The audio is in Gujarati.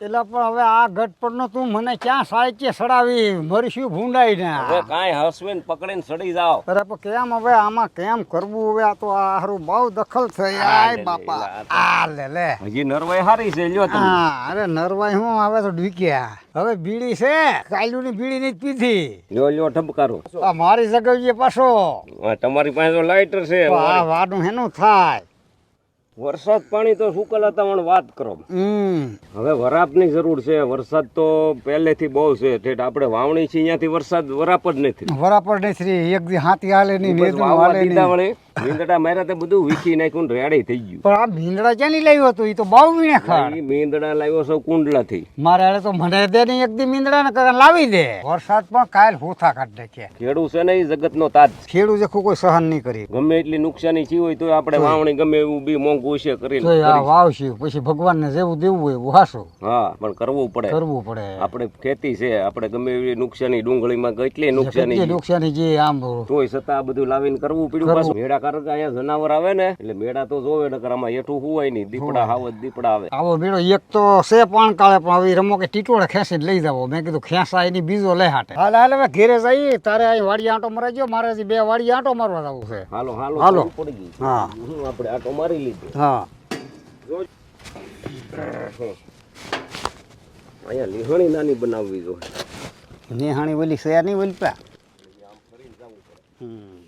એટલે પણ હવે આ ગટપડનો તું મને ક્યાં સાહિત્ય સડાવી? મરીશું ભૂંડાઈ ને હવે કાંઈ હસવે ને પકડીને સડી જાઓ. અરે પણ કેમ હવે? આમાં કેમ કરવું હવે? આ તો આ હારું બહુ દખલ થઈ. આય બાપા. આ લે લે. હજી નરવાઈ હારી છે લ્યો તમે. હા અરે નરવાઈ હું? હવે તો ડૂક્યા હવે બીડી છે? કાલ્યુની બીડી ની જ પીધી. લ્યો લ્યો ઠપકારો આ મારી જગવીએ પાછો. તમારી પાસે તો લાઇટર છે આ વાડું હેનું થાય. વરસાદ પાણી તો સુકલ પણ વાત કરો. હવે વરાપની જરૂર છે વરસાદ તો પહેલેથી બહુ છે ઠેઠ આપણે વાવણી છે અહીંયાથી વરસાદ વરાપ જ નથી. વરાપ જ નથી એક હાથી હાલે નહીં હાલે નહીં. મીંદડા માર્યા તો બધું વીખી નાખ્યું ને રેડી થઈ ગયું. પણ આ ભીંડડા ક્યાંની લાવ્યો હતો? એ તો બહુ વીણે ખાડ મીંદડા લાવ્યો છો કુંડલા થી મારે હાલે તો મને દે નહીં એક દી મીંદડા ને કાકા લાવી દે. વરસાદ પણ કાલ હોથા કાઢ નાખે ખેડૂત છે ને એ જગતનો તાજ. છે. જે કોઈ સહન નહીં કરી. ગમે એટલી નુકસાની થઈ હોય તો આપણે વાવણી ગમે એવું બી મોંઘું છે કરી. વાવશું પછી ભગવાનને જેવું દેવું હોય એવું હાસું હા પણ કરવું પડે. કરવું પડે. આપણે ખેતી છે આપણે ગમે એવી નુકસાની ડુંગળીમાં કેટલી નુકસાની. નુકસાની જે આમ તોય છતાં આ બધું લાવીને કરવું પડ્યું પાછું. મેળા કારણ કે અહીંયા જનાવર આવે ને એટલે મેળા તો જોવે નકર આમાં હેઠું હુવાય નહીં દીપડા હાવ દીપડા આવે. આવો મેળો એક તો છે પાણ કાળે પણ હવે રમો કે ટીટોળે ખેંચીને લઈ જાવો. મેં કીધું ખેંચા એની બીજો લે હાટે. હાલ હાલ હવે ઘેરે જઈએ તારે અહીં વાડી આંટો મરાઈ ગયો મારે હજી બે વાડી આંટો મારવા જવું છે. હાલો હાલો હાલો. પડી ગઈ હા. હું આપણે આંટો મારી લીધો. હા. અહીંયા લીહણી નાની બનાવવી જોઈએ. નિહાણી ઓલી સયા નહીં ઓલી પા? હમ.